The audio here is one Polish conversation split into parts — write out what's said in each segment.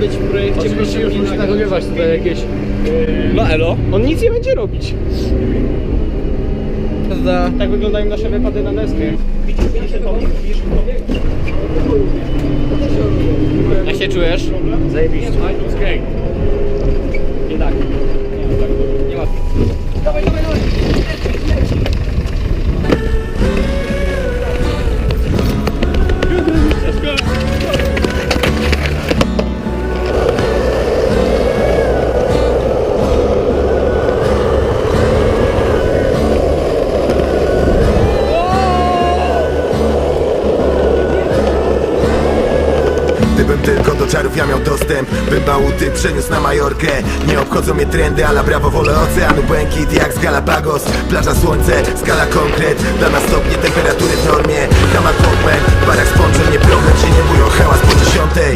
być w projekcie Oczywiście już musi nagrywać tutaj jakieś... No elo. On nic nie będzie robić. Prawda? Tak wyglądają nasze wypady na deskę. Widzisz, widzisz to? Widzisz to? Jak się czujesz? Zajebiście. Gdybym tylko do czarów ja miał dostęp Bym bałuty przeniósł na Majorkę. Nie obchodzą mnie trendy, ale brawo wolę oceanu. Błękit jak z Galapagos. Plaża słońce, skala konkret. Dla nas stopnie temperatury w normie. Kamat Walkman, w barach z ponczem Nie problem, się nie bują hałas po dziesiątej.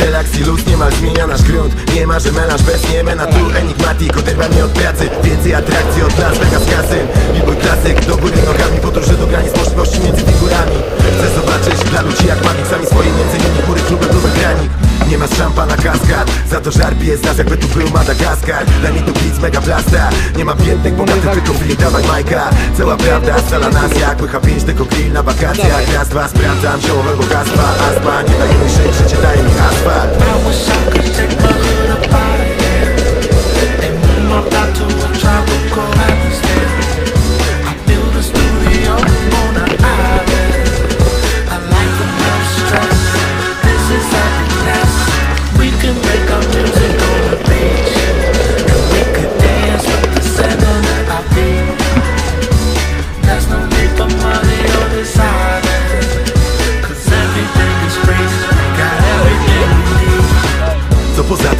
Relaks i luz, niemal zmienia nasz grunt. Nie ma, że bez niemena Tu enigmatik, oderwa mnie od pracy. Więcej atrakcji od Las Vegas kasyn I mój klasyk, do góry nogami Podróże to żarpi jest nas jakby tu był Madagaskar. Daj mi tu blitz, mega blasta. Nie ma biednych, bogatych, tylko chwili dawaj Majka. Cała prawda, stala nas jak łycha pięć Tylko grill na wakacjach. Raz, dwa, sprawdzam ziołowego gaspa Aspa, nie daje mi szyć, życie daje mi asfalt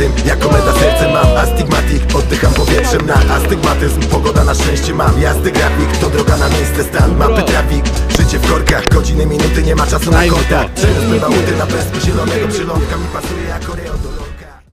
tym, jak komenda serce mam. Astygmatik, oddycham powietrzem na astygmatyzm. Pogoda na szczęście mam, jazdy grafik. To droga na miejsce, stan, mapy trafik. Życie w korkach, godziny, minuty, nie ma czasu na kontakt Przenos bywa łuty na pestku zielonego Przylądka. Mi pasuje jak oreo